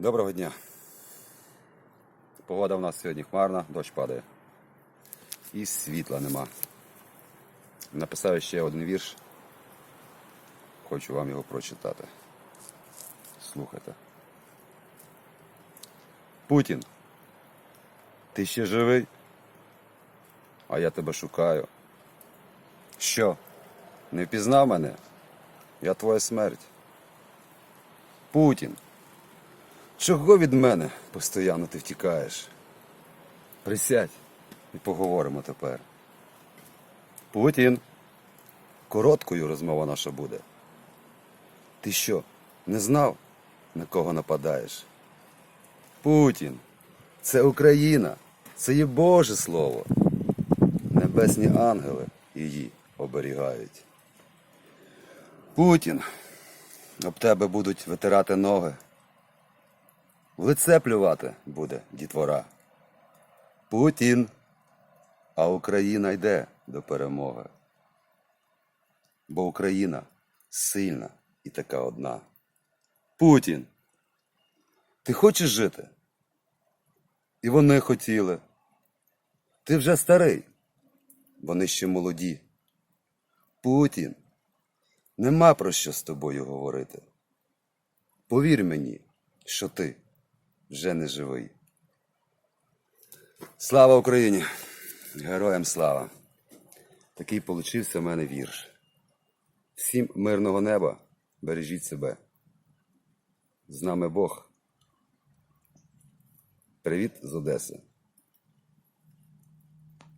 Доброго дня. Погода в нас сьогодні хмарна, дощ падає. І світла нема. Написав ще один вірш. Хочу вам його прочитати. Слухайте. Путін. Ти ще живий? А я тебе шукаю. Що? Не впізнав мене? Я твоя смерть. Путін. Чого від мене постійно ти втікаєш? Присядь і поговоримо тепер. Путін. Короткою розмова наша буде. Ти що, не знав, на кого нападаєш? Путін. Це Україна. Це є Боже Слово. Небесні ангели її оберігають. Путін. Об тебе будуть витирати ноги. В лице плювати буде дітвора. Путін. А Україна йде до перемоги. Бо Україна сильна і така одна. Путін. Ти хочеш жити? І вони хотіли. Ти вже старий. Вони ще молоді. Путін. Нема про що з тобою говорити. Повір мені, що ти вже не живий. Слава Україні! Героям слава! Такий получився в мене вірш. Всім мирного неба, бережіть себе. З нами Бог. Привіт з Одеси.